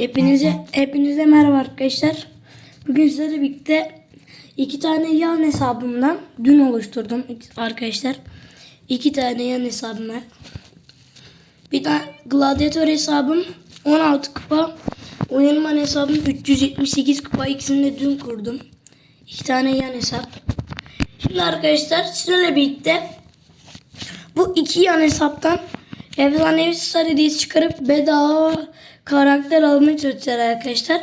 Hepinize hepinize merhaba arkadaşlar. Bugün sizlerle birlikte iki tane yan hesabımdan dün oluşturdum arkadaşlar. İki tane yan hesabımla. Bir tane gladyatör hesabım 16 kupa. Oyunman hesabım 378 kupa. İkisini de dün kurdum. İki tane yan hesap. Şimdi arkadaşlar sizlerle birlikte bu iki yan hesaptan efsanevi star hediyesi çıkarıp bedava karakter almaya çalışacağız arkadaşlar.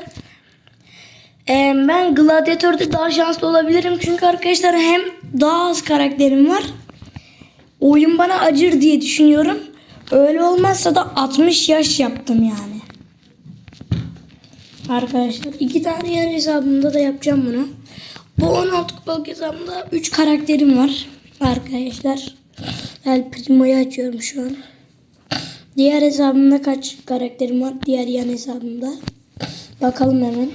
Ee, ben Gladiator'da daha şanslı olabilirim. Çünkü arkadaşlar hem daha az karakterim var. Oyun bana acır diye düşünüyorum. Öyle olmazsa da 60 yaş yaptım yani. Arkadaşlar iki tane yer hesabımda da yapacağım bunu. Bu 16 kupalık hesabımda 3 karakterim var. Arkadaşlar. El Primo'yu açıyorum şu an. Diğer hesabımda kaç karakterim var? Diğer yan hesabımda. Bakalım hemen.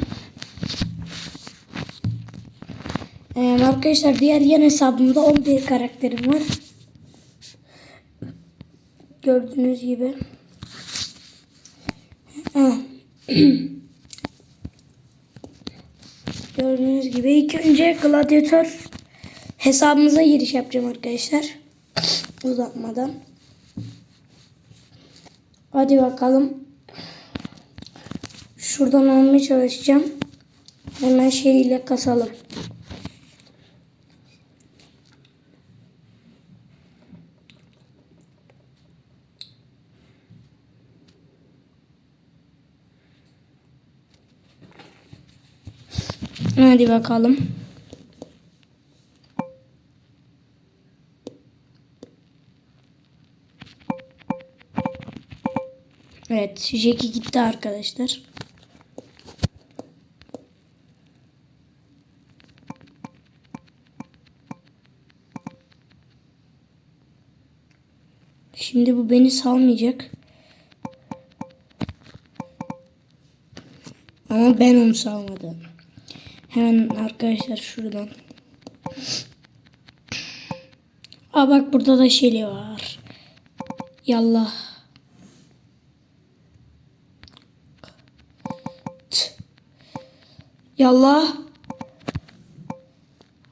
Ee, arkadaşlar diğer yan hesabımda 11 karakterim var. Gördüğünüz gibi. Gördüğünüz gibi ilk önce gladyatör hesabımıza giriş yapacağım arkadaşlar. Uzatmadan. Hadi bakalım. Şuradan almaya çalışacağım. Hemen şeyiyle kasalım. Hadi bakalım. Evet, Jackie gitti arkadaşlar. Şimdi bu beni salmayacak. Ama ben onu salmadım. Hemen arkadaşlar şuradan. Aa bak burada da Şeli var. Yallah. Yallah.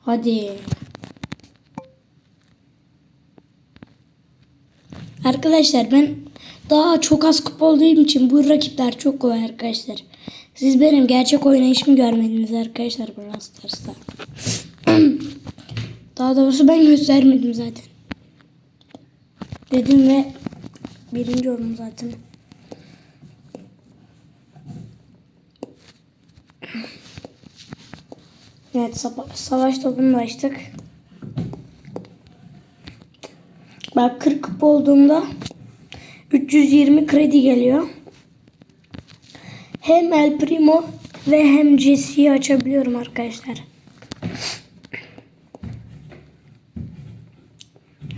Hadi. Arkadaşlar ben daha çok az kupa olduğum için bu rakipler çok kolay arkadaşlar. Siz benim gerçek oynayışımı görmediniz arkadaşlar Brawl Stars'ta. Daha doğrusu ben göstermedim zaten. Dedim ve birinci oldum zaten. Evet sava- savaş topunu açtık. Bak 40 kupa olduğumda 320 kredi geliyor. Hem El Primo ve hem Jesse'yi açabiliyorum arkadaşlar.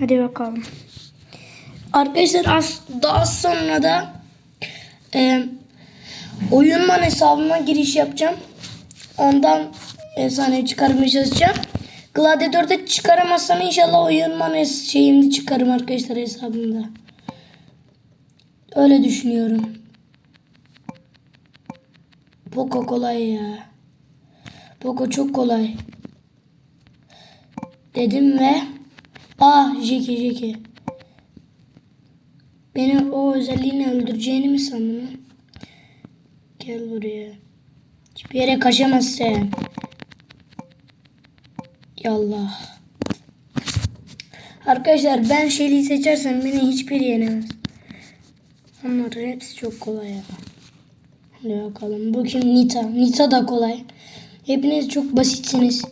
Hadi bakalım. Arkadaşlar az, daha sonra da e, oyunman hesabıma giriş yapacağım. Ondan efsane çıkarmaya çalışacağım. Gladiator'da çıkaramazsam inşallah oyunman şeyimde çıkarım arkadaşlar hesabımda. Öyle düşünüyorum. Poco kolay ya. Poco çok kolay. Dedim ve ah Jeki Jeki. Beni o özelliğini öldüreceğini mi sandın? Gel buraya. Hiçbir yere kaçamazsın. Yallah. Arkadaşlar ben Shelly'i seçersem beni hiçbir yenemez. Onlar hepsi çok kolay ya. Hadi bakalım. Bu kim? Nita. Nita da kolay. Hepiniz çok basitsiniz.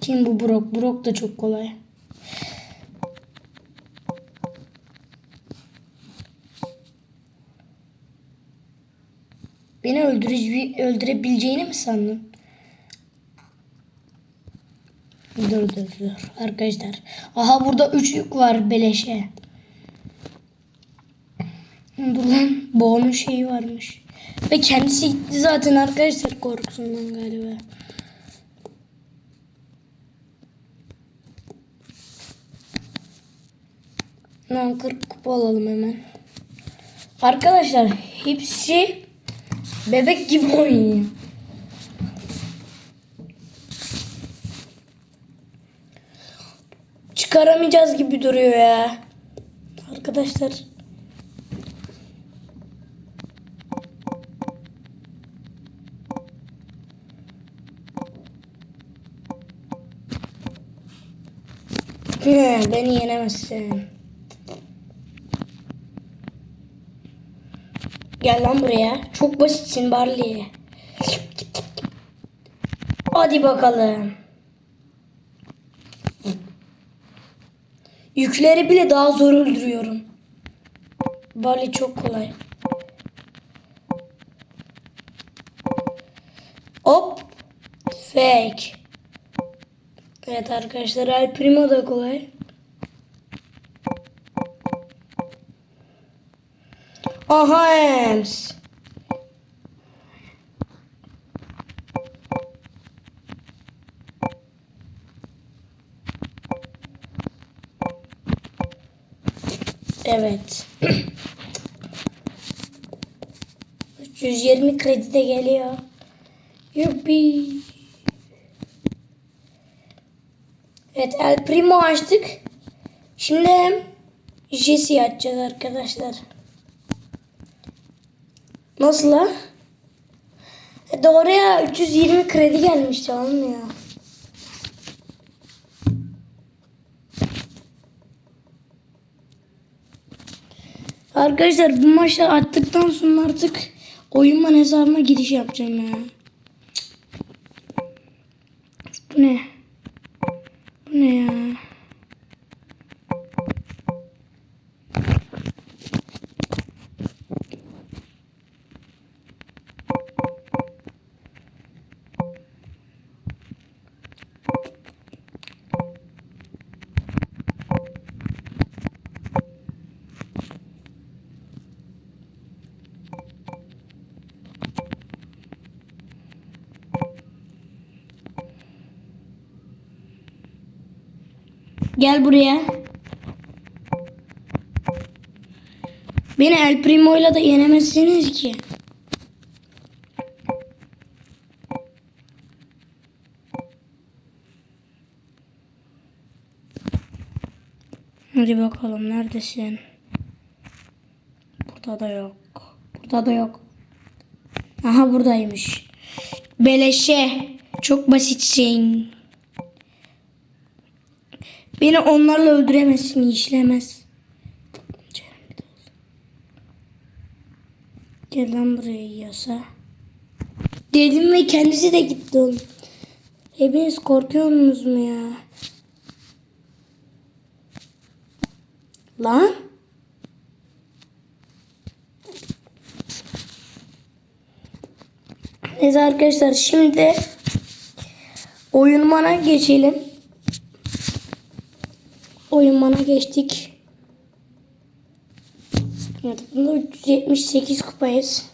Kim bu Brock? Brock da çok kolay. Beni öldürücü, öldürebileceğini mi sandın? Dur dur dur. Arkadaşlar. Aha burada üç yük var beleşe. Dur lan. Boğanın şeyi varmış. Ve kendisi gitti zaten arkadaşlar korkusundan galiba. Lan 40 kupa alalım hemen. Arkadaşlar hepsi bebek gibi oynuyor. Çıkaramayacağız gibi duruyor ya. Arkadaşlar. Hı, beni yenemezsin. Gel lan buraya. Çok basitsin Barley. Hadi bakalım. Yükleri bile daha zor öldürüyorum. Barley çok kolay. Hop. Fake. Evet arkadaşlar El Primo da kolay. Aha Ems. Evet. 320 kredi de geliyor. Yuppi. Evet El Primo açtık. Şimdi Jesse açacağız arkadaşlar. Nasıl ha? E doğru ya 320 kredi gelmişti olmuyor. Arkadaşlar bu maçı attıktan sonra artık oyunman hesabıma giriş yapacağım ya. Bu ne? Bu ne ya? Gel buraya. Beni El Primo'yla da yenemezsiniz ki. Hadi bakalım neredesin? Burada da yok. Burada da yok. Aha buradaymış. Beleşe. Çok basitsin. Beni onlarla öldüremezsin, işlemez. Gel lan buraya yasa. Dedim ve kendisi de gitti oğlum. Hepiniz korkuyor musunuz mu ya? Lan? Neyse arkadaşlar şimdi oyunmana geçelim. Oyunmana geçtik. Evet, bunda 378 kupayız.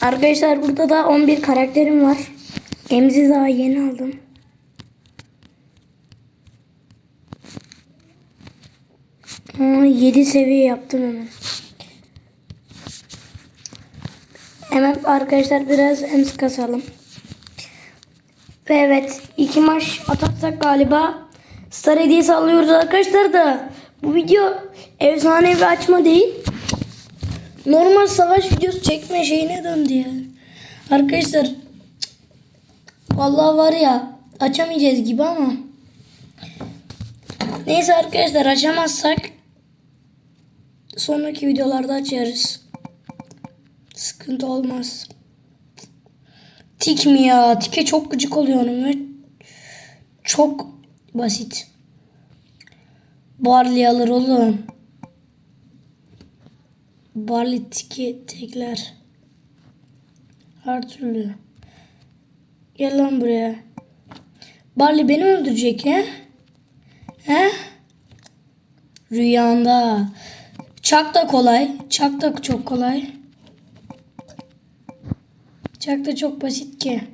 Arkadaşlar burada da 11 karakterim var. Emzi daha yeni aldım. Aa, 7 seviye yaptım hemen. Hemen arkadaşlar biraz ems kasalım. Ve evet iki maç atarsak galiba Star hediyesi alıyoruz arkadaşlar da bu video efsane bir açma değil. Normal savaş videosu çekme şeyine döndü ya. Arkadaşlar vallahi var ya açamayacağız gibi ama neyse arkadaşlar açamazsak sonraki videolarda açarız. Sıkıntı olmaz. Tik mi ya? Tike çok gıcık oluyorum ve çok basit. Barley alır oğlum. Barley tiki tekler. Her türlü. Gel lan buraya. Barley beni öldürecek he? He? Rüyanda. Çak da kolay. Çak da çok kolay. Çak da çok basit ki.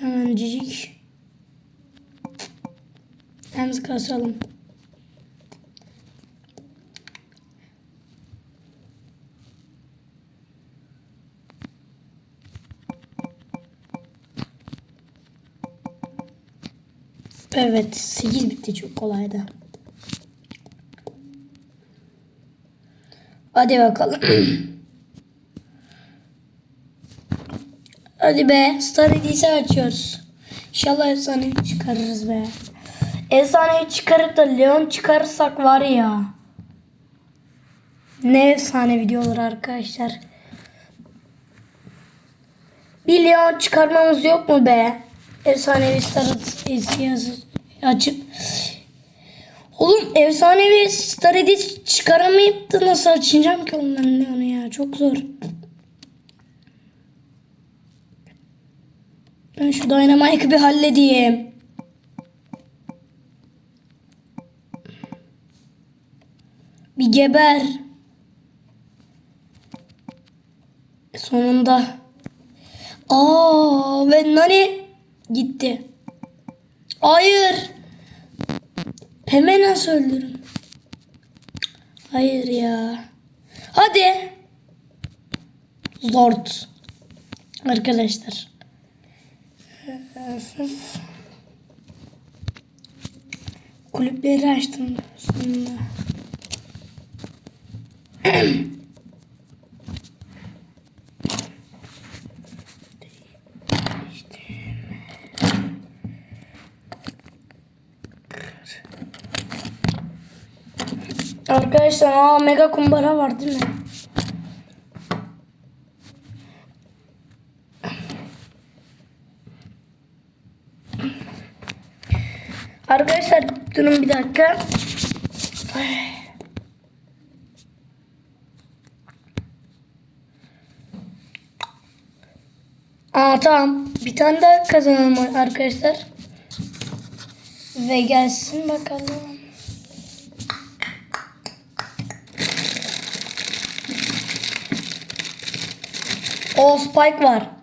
Hemen cicik. Hem kasalım. Evet 8 bitti çok kolaydı. Hadi bakalım. Hadi be Star Hediyesi açıyoruz. İnşallah efsaneyi çıkarırız be. Efsaneyi çıkarıp da Leon çıkarırsak var ya. Ne efsane video olur arkadaşlar. Bir Leon çıkarmamız yok mu be? Efsanevi Star Hediyesi açıp. Oğlum efsanevi Star Hediyesi çıkaramayıp da nasıl açacağım ki oğlum ben Leon'u ya? Çok zor. Ben şu Dynamite'ı bir halledeyim. Bir geber. Sonunda. Aa ve Nani gitti. Hayır. Hemen nasıl öldürün? Hayır ya. Hadi. Zord. Arkadaşlar. Kulüpleri açtım sonunda. Arkadaşlar aa mega kumbara var değil mi? Arkadaşlar durun bir dakika. Aa tamam. Bir tane daha kazanalım arkadaşlar. Ve gelsin bakalım. O Spike var.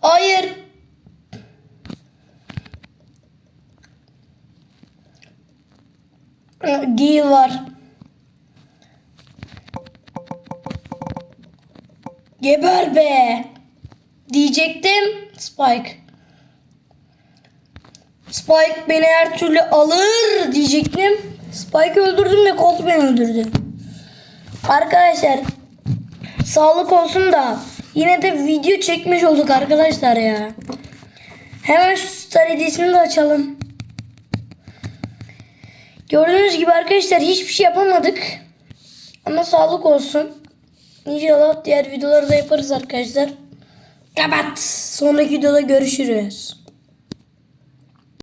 Hayır. Gil var. Geber be. Diyecektim. Spike. Spike beni her türlü alır diyecektim. Spike öldürdüm de Colt beni öldürdü. Arkadaşlar sağlık olsun da yine de video çekmiş olduk arkadaşlar ya. Hemen şu star hediyesini de açalım. Gördüğünüz gibi arkadaşlar hiçbir şey yapamadık. Ama sağlık olsun. İnşallah diğer videoları da yaparız arkadaşlar. Kapat. Sonraki videoda görüşürüz.